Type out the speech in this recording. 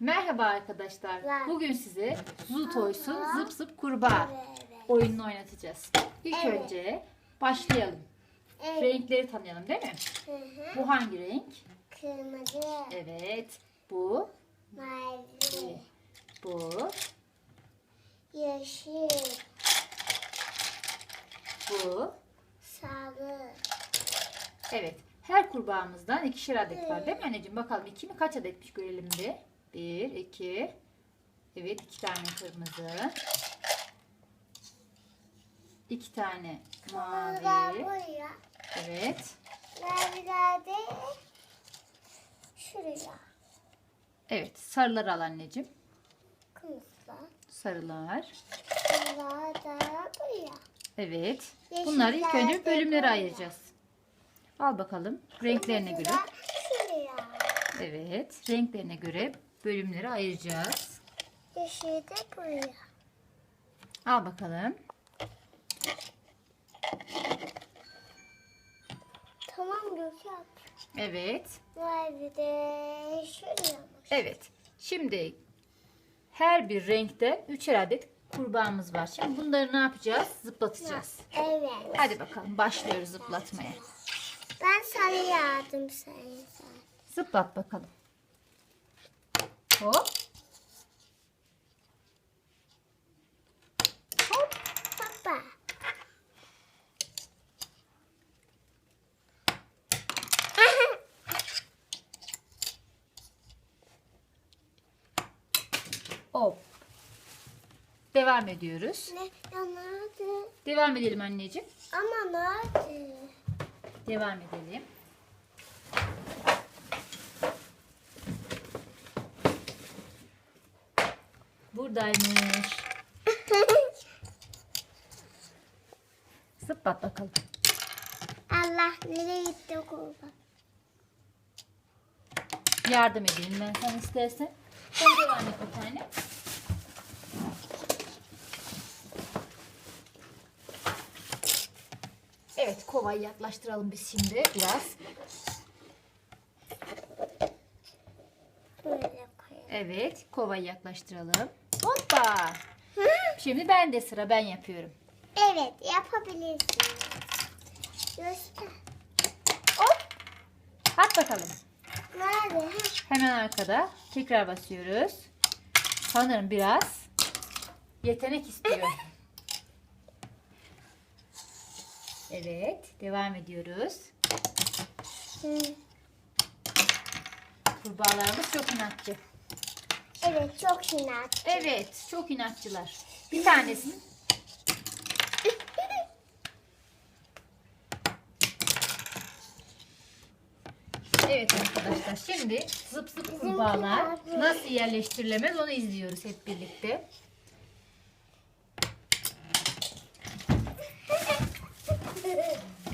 Merhaba arkadaşlar. Bugün size Zulu Toys'un zıp zıp kurbağa Evet. oyununu oynatacağız. İlk Evet. önce başlayalım. Evet. Renkleri tanıyalım değil mi? Hı hı. Bu hangi renk? Kırmızı, Evet. Bu. mavi, Bu. yeşil, Bu. sarı, Evet. Her kurbağamızdan ikişer adet var değil mi anneciğim? Bakalım iki mi kaç adetmiş görelim bir. Bir, iki. Evet iki tane kırmızı. İki tane mavi. Evet. maviler de şuraya, Evet. Sarıları al anneciğim. kırmızılar, Sarılar. bunlar da buraya. Evet. Bunları ilk önce bölümlere ayıracağız. Al bakalım. Renklerine göre. Evet. Renklerine göre bölümleri ayıracağız. yeşil de buraya. Al bakalım. Tamam Gökhan. Evet. Mavi de şuraya mı? Evet. Şimdi her bir renkte üçer adet kurbağamız var. Şimdi bunları ne yapacağız? Zıplatacağız. Evet. Hadi bakalım başlıyoruz zıplatmaya. Ben sarı yardım sayın. Zıplat bakalım. Hop. Hop baba. Hop. Devam ediyoruz. ne ya nerede? Devam edelim anneciğim. Ama nerede? Devam edelim. Buradaymış. Zıplat bakalım. Allah nereye gitti kurban? Yardım edeyim ben sana istersen. Sen devam et bir tane. Evet kovayı yaklaştıralım biz şimdi biraz. Evet kovayı yaklaştıralım. Hoppa. Şimdi ben de sıra ben yapıyorum. Evet yapabilirsin. Göster. Hop. At bakalım. Nerede? Hemen arkada tekrar basıyoruz. Sanırım biraz yetenek istiyor. Evet, devam ediyoruz. Hı. Kurbağalarımız çok inatçı. Evet çok inat. Evet, çok inatçılar. Bir tanesini Evet arkadaşlar şimdi zıp zıp kurbağalar nasıl yerleştirilemez onu izliyoruz hep birlikte.